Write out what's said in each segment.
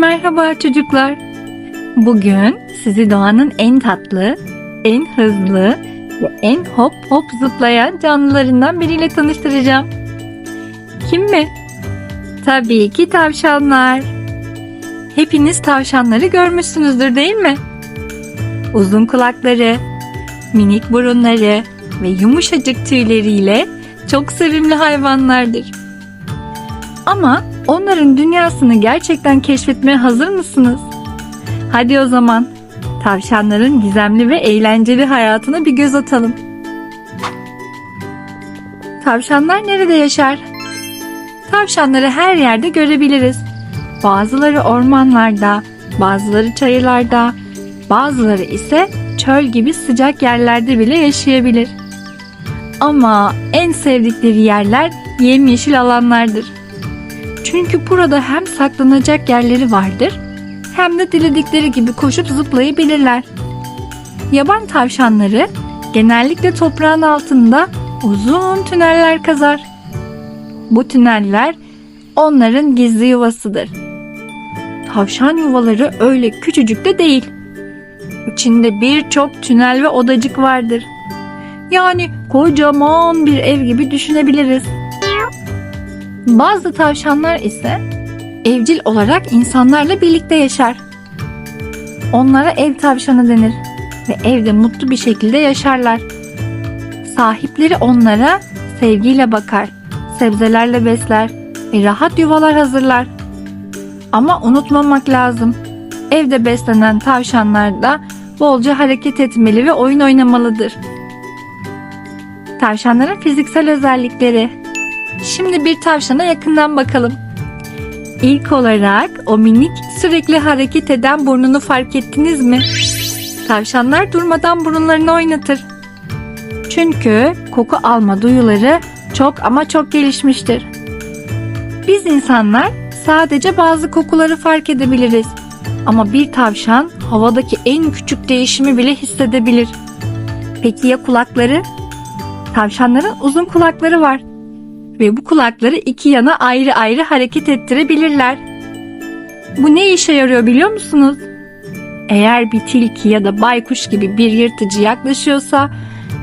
Merhaba çocuklar. Bugün sizi doğanın en tatlı, en hızlı ve en hop hop zıplayan canlılarından biriyle tanıştıracağım. Kim mi? Tabii ki tavşanlar. Hepiniz tavşanları görmüşsünüzdür değil mi? Uzun kulakları, minik burunları ve yumuşacık tüyleriyle çok sevimli hayvanlardır. Ama onların dünyasını gerçekten keşfetmeye hazır mısınız? Hadi o zaman tavşanların gizemli ve eğlenceli hayatına bir göz atalım. Tavşanlar nerede yaşar? Tavşanları her yerde görebiliriz. Bazıları ormanlarda, bazıları çayırlarda, bazıları ise çöl gibi sıcak yerlerde bile yaşayabilir. Ama en sevdikleri yerler yemyeşil alanlardır. Çünkü burada hem saklanacak yerleri vardır hem de diledikleri gibi koşup zıplayabilirler. Yaban tavşanları genellikle toprağın altında uzun tüneller kazar. Bu tüneller onların gizli yuvasıdır. Tavşan yuvaları öyle küçücük de değil. İçinde birçok tünel ve odacık vardır. Yani kocaman bir ev gibi düşünebiliriz. Bazı tavşanlar ise evcil olarak insanlarla birlikte yaşar. Onlara ev tavşanı denir ve evde mutlu bir şekilde yaşarlar. Sahipleri onlara sevgiyle bakar, sebzelerle besler ve rahat yuvalar hazırlar. Ama unutmamak lazım. Evde beslenen tavşanlar da bolca hareket etmeli ve oyun oynamalıdır. Tavşanların fiziksel özellikleri Şimdi bir tavşana yakından bakalım. İlk olarak o minik sürekli hareket eden burnunu fark ettiniz mi? Tavşanlar durmadan burunlarını oynatır. Çünkü koku alma duyuları çok ama çok gelişmiştir. Biz insanlar sadece bazı kokuları fark edebiliriz. Ama bir tavşan havadaki en küçük değişimi bile hissedebilir. Peki ya kulakları? Tavşanların uzun kulakları var ve bu kulakları iki yana ayrı ayrı hareket ettirebilirler. Bu ne işe yarıyor biliyor musunuz? Eğer bir tilki ya da baykuş gibi bir yırtıcı yaklaşıyorsa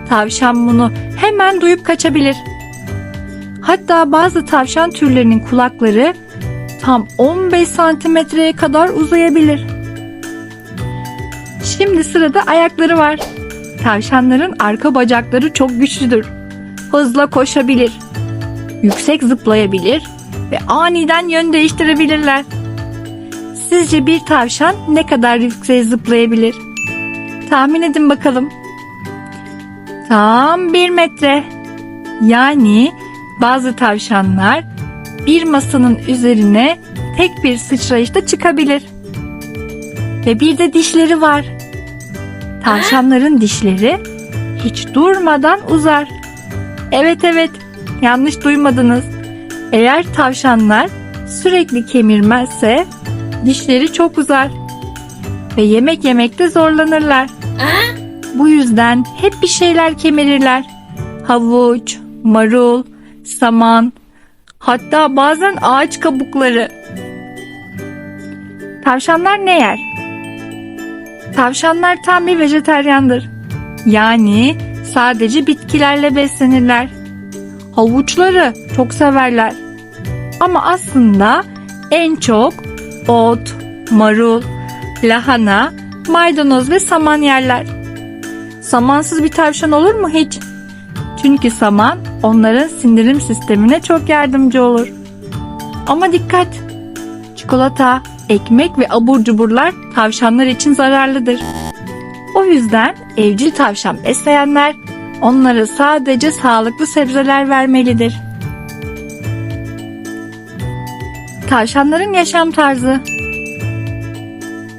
tavşan bunu hemen duyup kaçabilir. Hatta bazı tavşan türlerinin kulakları tam 15 santimetreye kadar uzayabilir. Şimdi sırada ayakları var. Tavşanların arka bacakları çok güçlüdür. Hızla koşabilir yüksek zıplayabilir ve aniden yön değiştirebilirler. Sizce bir tavşan ne kadar yüksek zıplayabilir? Tahmin edin bakalım. Tam bir metre. Yani bazı tavşanlar bir masanın üzerine tek bir sıçrayışta çıkabilir. Ve bir de dişleri var. Tavşanların dişleri hiç durmadan uzar. Evet evet Yanlış duymadınız. Eğer tavşanlar sürekli kemirmezse dişleri çok uzar ve yemek yemekte zorlanırlar. Bu yüzden hep bir şeyler kemirirler. Havuç, marul, saman, hatta bazen ağaç kabukları. Tavşanlar ne yer? Tavşanlar tam bir vejeteryandır. Yani sadece bitkilerle beslenirler havuçları çok severler. Ama aslında en çok ot, marul, lahana, maydanoz ve saman yerler. Samansız bir tavşan olur mu hiç? Çünkü saman onların sindirim sistemine çok yardımcı olur. Ama dikkat! Çikolata, ekmek ve abur cuburlar tavşanlar için zararlıdır. O yüzden evcil tavşan besleyenler Onlara sadece sağlıklı sebzeler vermelidir. Tavşanların yaşam tarzı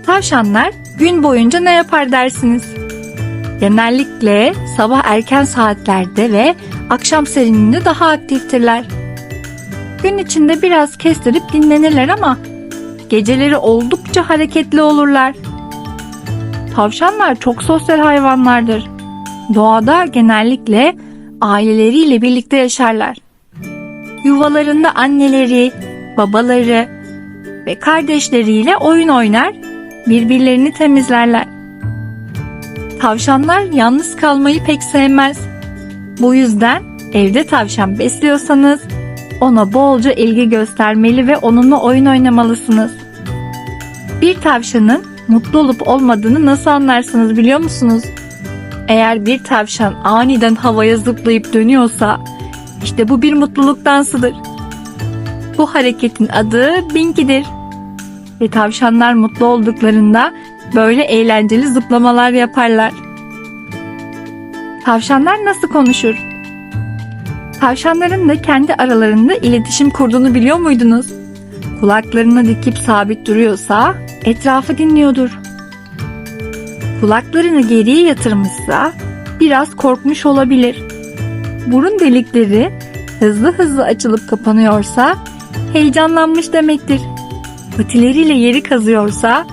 Tavşanlar gün boyunca ne yapar dersiniz? Genellikle sabah erken saatlerde ve akşam serinliğinde daha aktiftirler. Gün içinde biraz kestirip dinlenirler ama geceleri oldukça hareketli olurlar. Tavşanlar çok sosyal hayvanlardır doğada genellikle aileleriyle birlikte yaşarlar. Yuvalarında anneleri, babaları ve kardeşleriyle oyun oynar, birbirlerini temizlerler. Tavşanlar yalnız kalmayı pek sevmez. Bu yüzden evde tavşan besliyorsanız ona bolca ilgi göstermeli ve onunla oyun oynamalısınız. Bir tavşanın mutlu olup olmadığını nasıl anlarsınız biliyor musunuz? Eğer bir tavşan aniden havaya zıplayıp dönüyorsa işte bu bir mutluluk dansıdır. Bu hareketin adı Binki'dir. Ve tavşanlar mutlu olduklarında böyle eğlenceli zıplamalar yaparlar. Tavşanlar nasıl konuşur? Tavşanların da kendi aralarında iletişim kurduğunu biliyor muydunuz? Kulaklarını dikip sabit duruyorsa etrafı dinliyordur. Kulaklarını geriye yatırmışsa biraz korkmuş olabilir. Burun delikleri hızlı hızlı açılıp kapanıyorsa heyecanlanmış demektir. Patileriyle yeri kazıyorsa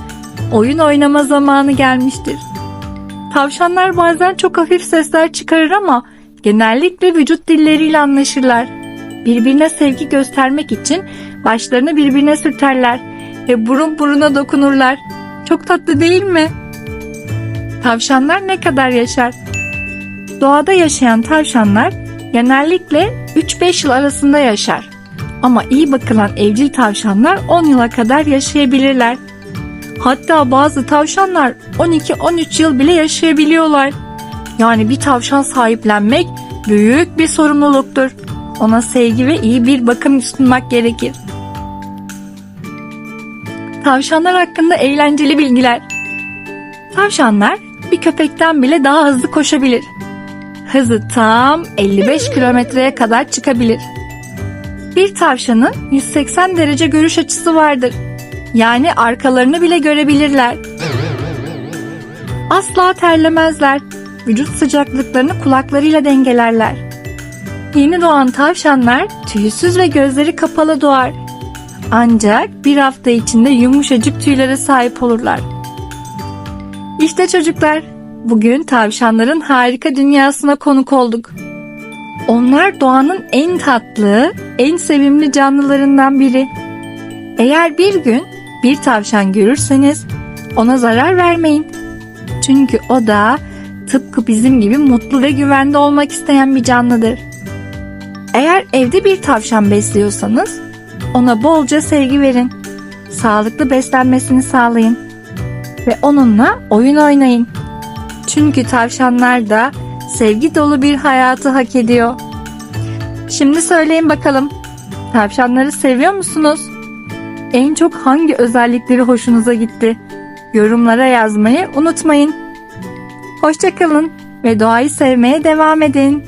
oyun oynama zamanı gelmiştir. Tavşanlar bazen çok hafif sesler çıkarır ama genellikle vücut dilleriyle anlaşırlar. Birbirine sevgi göstermek için başlarını birbirine sürterler ve burun buruna dokunurlar. Çok tatlı değil mi? Tavşanlar ne kadar yaşar? Doğada yaşayan tavşanlar genellikle 3-5 yıl arasında yaşar. Ama iyi bakılan evcil tavşanlar 10 yıla kadar yaşayabilirler. Hatta bazı tavşanlar 12-13 yıl bile yaşayabiliyorlar. Yani bir tavşan sahiplenmek büyük bir sorumluluktur. Ona sevgi ve iyi bir bakım sunmak gerekir. Tavşanlar hakkında eğlenceli bilgiler. Tavşanlar bir köpekten bile daha hızlı koşabilir. Hızı tam 55 kilometreye kadar çıkabilir. Bir tavşanın 180 derece görüş açısı vardır. Yani arkalarını bile görebilirler. Asla terlemezler. Vücut sıcaklıklarını kulaklarıyla dengelerler. Yeni doğan tavşanlar tüysüz ve gözleri kapalı doğar. Ancak bir hafta içinde yumuşacık tüylere sahip olurlar. İşte çocuklar, bugün tavşanların harika dünyasına konuk olduk. Onlar doğanın en tatlı, en sevimli canlılarından biri. Eğer bir gün bir tavşan görürseniz ona zarar vermeyin. Çünkü o da tıpkı bizim gibi mutlu ve güvende olmak isteyen bir canlıdır. Eğer evde bir tavşan besliyorsanız ona bolca sevgi verin. Sağlıklı beslenmesini sağlayın ve onunla oyun oynayın. Çünkü tavşanlar da sevgi dolu bir hayatı hak ediyor. Şimdi söyleyin bakalım. Tavşanları seviyor musunuz? En çok hangi özellikleri hoşunuza gitti? Yorumlara yazmayı unutmayın. Hoşçakalın ve doğayı sevmeye devam edin.